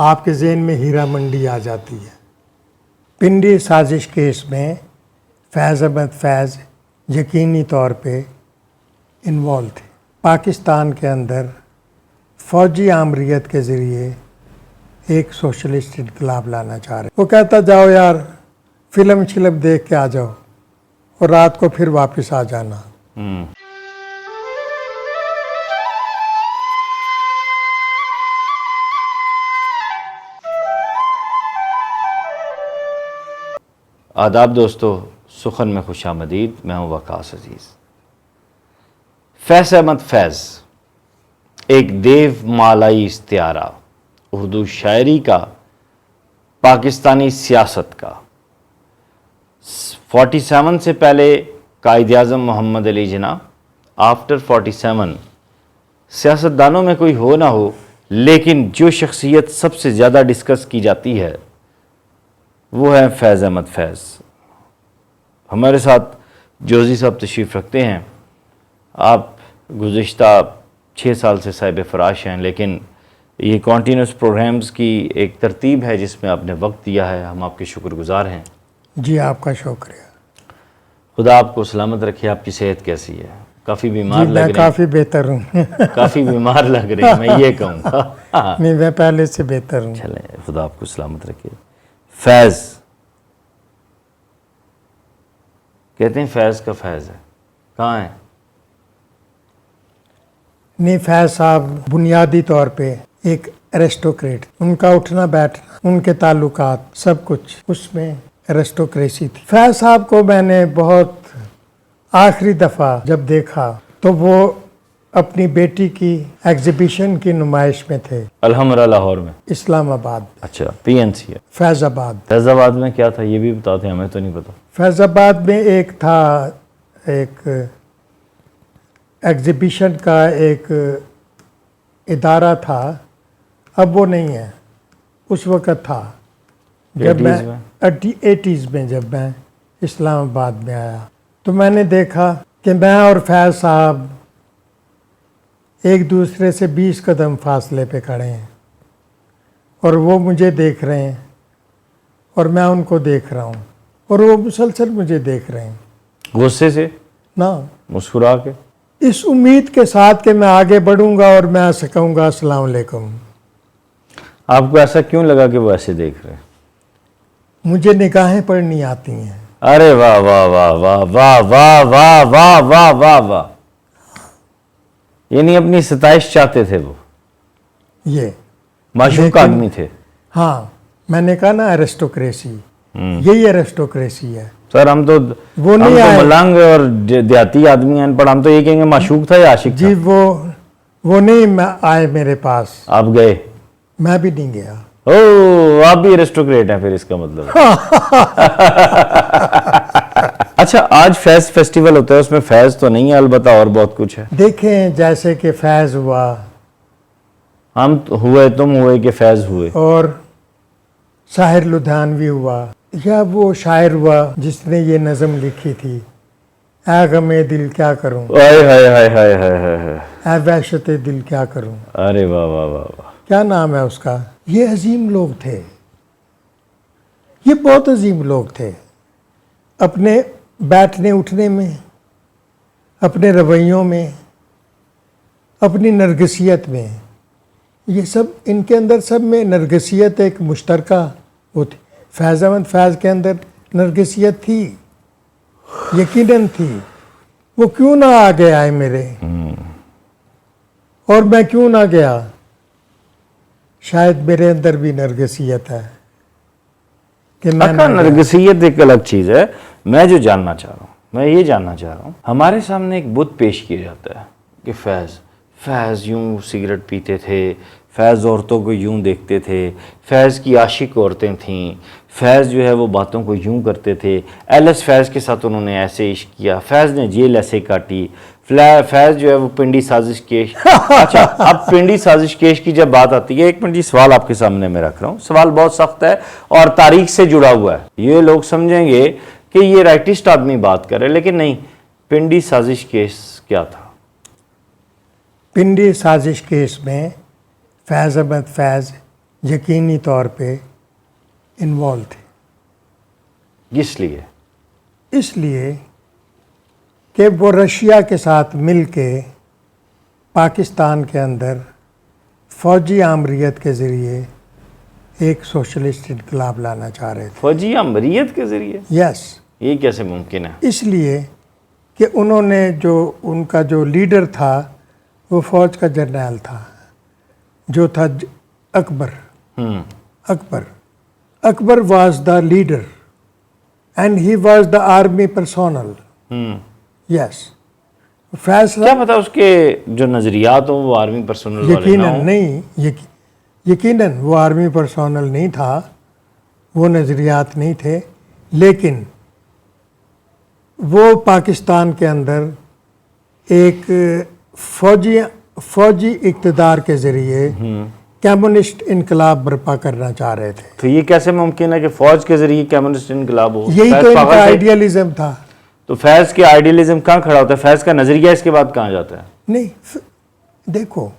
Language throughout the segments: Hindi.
आपके जहन में हीरा मंडी आ जाती है। पिंडी साजिश केस में फैज़ अहमद फैज़ यकीनी तौर पे इन्वॉल्व थे पाकिस्तान के अंदर फौजी आमरीत के ज़रिए एक सोशलिस्ट इनकलाब लाना चाह रहे वो कहता, जाओ यार, फ़िल्म शिल्म देख के आ जाओ और रात को फिर वापस आ जाना। आदाब दोस्तों, सुखन में खुश आमदीद, मैं हूँ वकास अज़ीज़। फैज़ अहमद फैज़, एक देव मालाई इस्तारा उर्दू शायरी का, पाकिस्तानी सियासत का। 47 से पहले कायद अजम मोहम्मद अली जना, आफ्टर 47 सियासतदानों में कोई हो ना हो, लेकिन जो शख्सियत सबसे ज़्यादा डिस्कस की जाती है वो है फैज़ अहमद फैज़। हमारे साथ जोजी साहब तशरीफ़ रखते हैं। आप गुज्त छः साल से साहिब फराश हैं लेकिन ये कॉन्टीन्यूस प्रोग्राम्स की एक तरतीब है जिसमें आपने वक्त दिया है। हम आपके शुक्रगुजार हैं। जी आपका शुक्रिया। खुदा आपको सलामत रखे। आपकी सेहत कैसी है? काफ़ी बीमार लग रही काफ़ी बेहतर हूँ। काफ़ी बीमार लग रही हैं मैं ये कहूँगा। नहीं मैं पहले से बेहतर हूँ। चलें खुदा आपको सलामत रखे। फैज़। कहते हैं फैज़ का फैज़ है। कहाँ है? नहीं, फैज साहब, बुनियादी तौर पे एक एरिस्टोक्रेट उनका उठना बैठना, उनके ताल्लुकात, सब कुछ उसमें एरिस्टोक्रेसी थी। फैज साहब को मैंने बहुत आखिरी दफ़ा जब देखा तो वो अपनी बेटी की एग्जीबिशन की नुमाइश में थे। अलहमरा लाहौर में। इस्लामाबाद। अच्छा पीएनसी है। फैज़ाबाद। फैज़ाबाद में क्या था ये भी बताते हैं हमें तो नहीं पता। फैज़ाबाद में एक था एक एग्जीबिशन का एक इदारा था। अब वो नहीं है उस वक़्त था। जब मैं एटीज़ में जब मैं इस्लामाबाद में आया तो मैंने देखा कि मैं और फैज़ साहब एक दूसरे से 20 कदम फासले पे खड़े हैं और वो मुझे देख रहे हैं और मैं उनको देख रहा हूँ और वो मुसलसल मुझे देख रहे हैं गुस्से से ना मुस्कुरा के इस उम्मीद के साथ कि मैं आगे बढ़ूँगा और मैं ऐसे कहूँगा अस्सलाम वालेकुम आपको ऐसा क्यों लगा कि वो ऐसे देख रहे हैं मुझे निगाहें पढ़नी आती हैं अरे वाह वाह वाह वाह वाह वाह वाह वाह वाह वाह वाह यानी अपनी सताइश चाहते थे वो। ये। माशूक आदमी थे। हाँ मैंने कहा ना एरिस्टोक्रेसी यही एरिस्टोक्रेसी है। सर हम तो वो हम नहीं तो आए। मलंग और देहाती आदमी हैं पर हम तो ये कहेंगे माशूक था या आशिक जी था? वो वो नहीं मैं आए मेरे पास। आप गए? मैं भी नहीं गया। ओ आप भी एरिस्टोक्रेट हैं फिर इसका मतलब। अच्छा आज फैज फेस्टिवल होता है उसमें फैज तो नहीं है अलबत्ता और बहुत कुछ है। देखें जैसे कि फैज़ हुआ। हम तो हुए तुम हुए कि फैज हुए। और साहिर लुधियानवी हुआ। या वो शायर हुआ जिसने ये नज़म लिखी थी ऐ गमे दिल क्या करूँ? हाय हाय हाय हाय हाय हाय हाय। ऐ वहशत दिल क्या करूँ? अरे वाह वाह वाह वाह। क्या नाम है उसका? ये अजीम लोग थे। ये बहुत अजीम लोग थे। अपने बैठने उठने में, अपने रवैयों में, अपनी नरगसियत में। ये सब, इनके अंदर सब में नरगसियत एक मुश्तरका वो थी फैज़ अहमद फैज़ के अंदर नरगसियत थी, यकीनन थी, वो क्यों ना आ गया है मेरे? और मैं क्यों ना गया? शायद मेरे अंदर भी नरगसियत है। कि मैं अका नरगसियत एक अलग चीज़ है। मैं जो जानना चाह रहा हूँ मैं ये जानना चाह रहा हूँ हमारे सामने एक बुत पेश किया जाता है कि फैज़ फैज़ यूँ सिगरेट पीते थे, फैज़ औरतों को यूँ देखते थे, फैज़ की आशिक औरतें थीं, फैज़ जो है वो बातों को यूँ करते थे। एल एस फैज़ के साथ उन्होंने ऐसे इश्क किया, फैज़ ने जेल ऐसे काटी फैज़ जो है वो पिंडी साजिश केश अच्छा अब पिंडी साजिश केश की जब बात आती है, एक मिनट जी, सवाल आपके सामने मैं रख रहा हूँ, सवाल बहुत सख्त है और तारीख से जुड़ा हुआ है। ये लोग समझेंगे कि ये राइटिस्ट आदमी बात कर, लेकिन नहीं, पिंडी साजिश केस क्या था? पिंडी साजिश केस में फैज़ अहमद फैज़ यकीनी तौर पे इन्वॉल्व थे। इसलिए इसलिए कि वो रशिया के साथ मिलके पाकिस्तान के अंदर फौजी आमरीत के ज़रिए एक सोशलिस्ट इनकलाब लाना चाह रहे थे। फौजी अमरीत के ज़रिए? यस ये कैसे मुमकिन है? इसलिए कि उन्होंने जो उनका जो लीडर था वो फौज का जर्नैल था जो था ज- अकबर। हम्म। Akbar. Akbar was the leader and he was the army personnel hmm. Yes फैसला क्या पता उसके जो नजरियात हो वो आर्मी पर्सनल वाले ना यकीनन हों? नहीं यकी, यकीनन वो आर्मी पर्सोनल नहीं था वो नज़रियात नहीं थे लेकिन वो पाकिस्तान के अंदर एक फौजी फौजी इकतदार के ज़रिए कम्युनिस्ट इनकलाब बर्पा करना चाह रहे थे। तो ये कैसे मुमकिन है कि फौज के ज़रिए कम्युनिस्ट इनकलाब हो? यही तो इनका आइडियलिज्म था। तो फैज के आइडियलिज्म कहाँ खड़ा होता है? फैज का नज़रिया इसके बाद कहाँ जाता है? नहीं देखो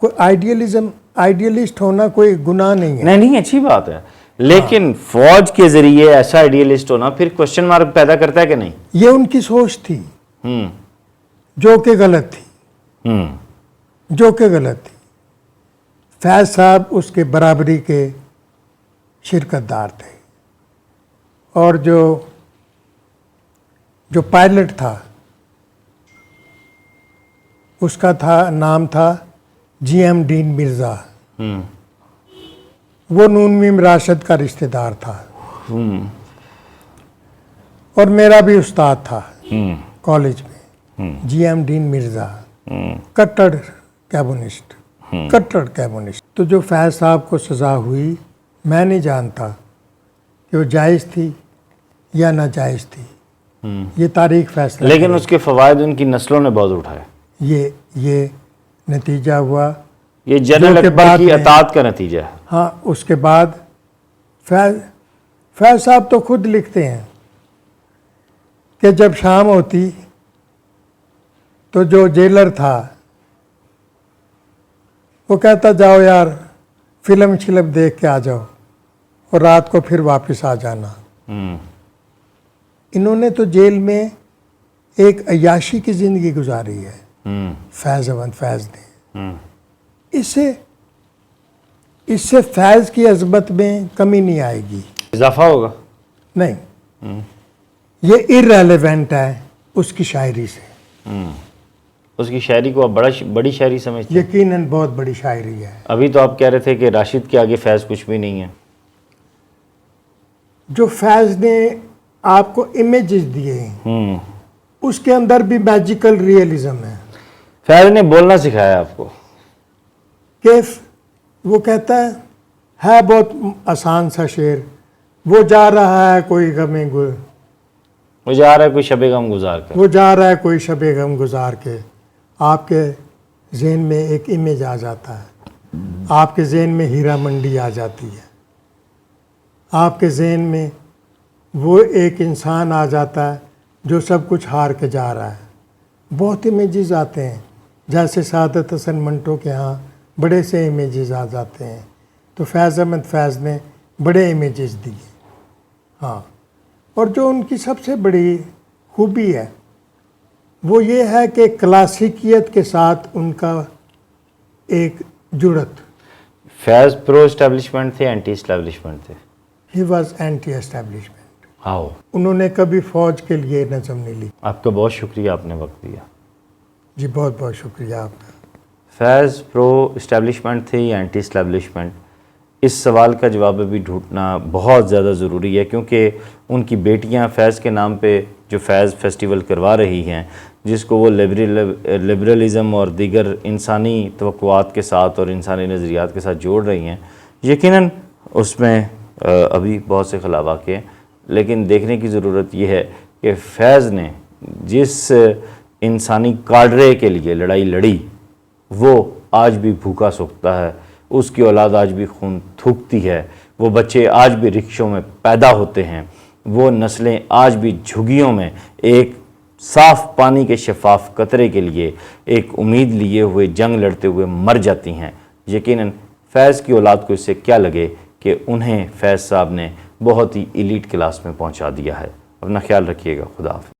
कोई आइडियलिज्म आइडियलिस्ट होना कोई गुनाह नहीं है। नहीं नहीं अच्छी बात है। लेकिन हाँ। फौज के ज़रिए ऐसा आइडियलिस्ट होना फिर क्वेश्चन मार्क पैदा करता है कि नहीं? ये उनकी सोच थी। हम्म। जो कि गलत थी। हम्म जो कि गलत थी। फैज साहब उसके बराबरी के शिरकतदार थे। और जो जो पायलट था उसका था नाम था जी एम डीन मिर्ज़ा। हम्म। वो नून मीम राशिद का रिश्तेदार था। हम्म। और मेरा भी उस्ताद था हम्म। कॉलेज में जी एम डीन मिर्ज़ा। हम्म कट्टर कैबनिस्ट कट्टर कैबनिस्ट। तो जो फैज साहब को सज़ा हुई मैं नहीं जानता कि वो जायज़ थी या नाजायज़ थी। ये तारीख फैसला लेकिन उसके फवायद उनकी नस्लों ने बहुत उठाए। ये ये नतीजा हुआ। ये जनरल अकबर बाद की अतात का नतीजा है। हाँ उसके बाद फैज फैज साहब तो खुद लिखते हैं कि जब शाम होती तो जो जेलर था वो कहता जाओ यार फ़िल्म शिल्म देख के आ जाओ और रात को फिर वापस आ जाना। हम्म। इन्होंने तो जेल में एक अयाशी की ज़िंदगी गुजारी है। हम्म। फैज़ अवंत फैज़ ने। हम्म। इससे इससे फैज़ की अजमत में कमी नहीं आएगी। इजाफा होगा? नहीं। ये इरेलीवेंट है उसकी शायरी से। उसकी शायरी को आप बड़ा बड़ी शायरी समझते हैं। यकीनन बहुत बड़ी शायरी है। अभी तो आप कह रहे थे कि राशिद के आगे फैज कुछ भी नहीं है। जो फैज़ ने आपको इमेजेस दिए हैं, हम्म। उसके अंदर भी मैजिकल रियलिज्म है। फैज ने बोलना सिखाया आपको। कि वो कहता है है बहुत आसान सा शेर वो जा रहा है कोई गमे गुल। वो जा रहा है कोई शबे गम गुजार कर वो जा रहा है कोई शबे गम गुजार के। आपके जहन में एक इमेज आ जाता है। आपके जहन में हीरा मंडी आ जाती है। आपके जहन में वो एक इंसान आ जाता है जो सब कुछ हार के जा रहा है। बहुत इमेजेस आते हैं। जैसे सादत हसन मंटो के यहाँ बड़े से इमेजेस आ जाते हैं। तो फैज़ अहमद फैज़ ने बड़े इमेजेस दिए। हाँ और जो उनकी सबसे बड़ी खूबी है वो ये है कि क्लासिकियत के साथ उनका एक जुड़त। फैज प्रो इस्टेब्लिशमेंट थे एंटी इस्टेब्लिशमेंट थे। ही वॉज़ एंटी एस्टेब्लिशमेंट हाओ उन्होंने कभी फौज के लिए नज़म नहीं ली। आपका बहुत शुक्रिया आपने वक्त दिया। जी बहुत बहुत शुक्रिया आपका। फैज़ प्रो इस्टेब्लिशमेंट थे या एंटी इस्टेब्लिशमेंट इस सवाल का जवाब अभी ढूंढना बहुत ज़्यादा ज़रूरी है क्योंकि उनकी बेटियाँ फैज़ के नाम पे जो फैज़ फेस्टिवल करवा रही हैं जिसको वो लिबरल लिबरलिज़म और दीगर इंसानी तवक़ुआत के साथ और इंसानी नज़रियात के साथ जोड़ रही हैं। यकीनन उसमें अभी बहुत से खिलाफ वाक़ हैं, लेकिन देखने की ज़रूरत यह है कि फैज़ ने जिस इंसानी काडरे के लिए लड़ाई लड़ी, वो आज भी भूखा सूखता है, उसकी औलाद आज भी खून थूकती है, वो बच्चे आज भी रिक्शों में पैदा होते हैं, वो नस्लें आज भी झुग्गियों में एक साफ़ पानी के शफाफ कतरे के लिए एक उम्मीद लिए हुए जंग लड़ते हुए मर जाती हैं। यकीन फैज़ की औलाद को इससे क्या लगे कि उन्हें फैज़ साहब ने बहुत ही इलीट क्लास में पहुँचा दिया है। अपना ख्याल रखिएगा, खुदा हाफिज़।